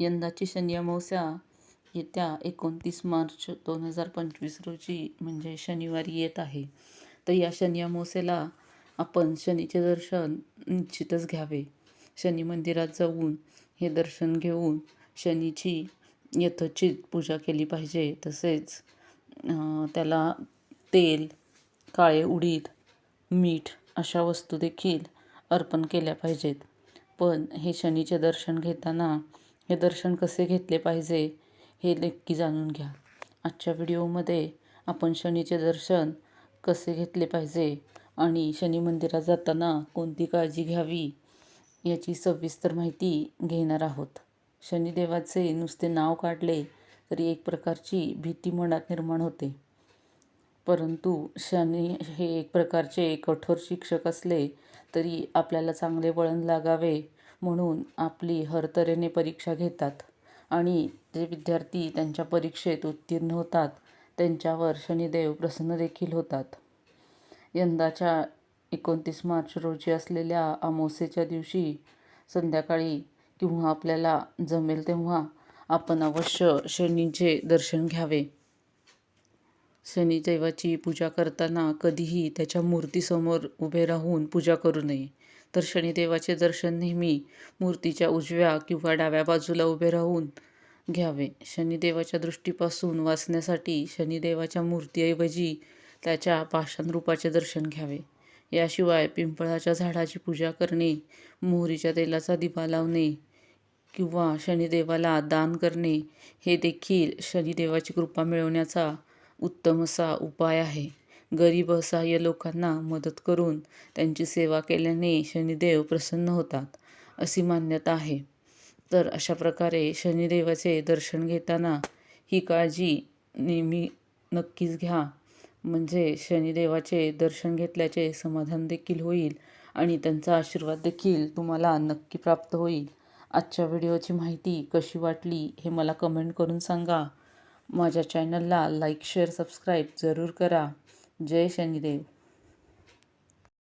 यंदाची शनी अमावस्या येत्या एकोणतीस मार्च दोन हजार पंचवीस रोजी म्हणजे शनिवारी येत आहे. तर या शनी अमावस्येला आपण शनीचे दर्शन निश्चितच घ्यावे. शनी मंदिरात जाऊन हे दर्शन घेऊन शनीची यथोचित पूजा केली पाहिजे. तसेच त्याला तेल काळे उडीद मीठ अशा वस्तू देखील अर्पण केल्या पाहिजेत. पण हे शनीचे दर्शन घेताना हे दर्शन कसे घेतले पाहिजे हे नक्की जाणून घ्या. आजच्या व्हिडिओमध्ये आपण शनीचे दर्शन कसे घेतले पाहिजे आणि शनी मंदिरात जाताना कोणती काळजी घ्यावी याची सविस्तर माहिती घेणार आहोत. शनिदेवाचे नुसते नाव काढले तरी एक प्रकारची भीती मनात निर्माण होते. परंतु शनी हे एक प्रकारचे कठोर शिक्षक असले तरी आपल्याला चांगले वळण लागावे म्हणून आपली हरतऱ्हेने परीक्षा घेतात. आणि जे विद्यार्थी त्यांच्या परीक्षेत उत्तीर्ण होतात त्यांच्यावर शनिदेव प्रसन्न देखील होतात. यंदाच्या एकोणतीस मार्च रोजी असलेल्या अमावस्येच्या दिवशी संध्याकाळी किंवा आपल्याला जमेल तेव्हा आपण अवश्य शनीचे दर्शन घ्यावे. शनिदेवाची पूजा करताना कधीही त्याच्या मूर्तीसमोर उभे राहून पूजा करू नये. तर शनिदेवाचे दर्शन नेहमी मूर्तीच्या उजव्या किंवा डाव्या बाजूला उभे राहून घ्यावे. शनिदेवाच्या दृष्टीपासून वाचण्यासाठी शनिदेवाच्या मूर्तीऐवजी त्याच्या पाषाणरूपाचे दर्शन घ्यावे. याशिवाय पिंपळाच्या झाडाची पूजा करणे मोहरीच्या तेलाचा दिवा लावणे किंवा शनिदेवाला दान करणे हे देखील शनिदेवाची कृपा मिळवण्याचा उत्तम असा उपाय आहे. गरीब असहाय्य लोकांना मदत करून त्यांची सेवा केल्याने शनिदेव प्रसन्न होतात अशी मान्यता आहे. तर अशा प्रकारे शनिदेवाचे दर्शन घेताना ही काळजी नेहमी नक्कीच घ्या. म्हणजे शनिदेवाचे दर्शन घेतल्याचे समाधान देखील होईल आणि त्यांचा आशीर्वाद देखील तुम्हाला नक्की प्राप्त होईल. आजच्या व्हिडिओची माहिती कशी वाटली हे मला कमेंट करून सांगा. माझ्या चॅनलला लाईक शेअर सबस्क्राईब जरूर करा. जय शनिदेव.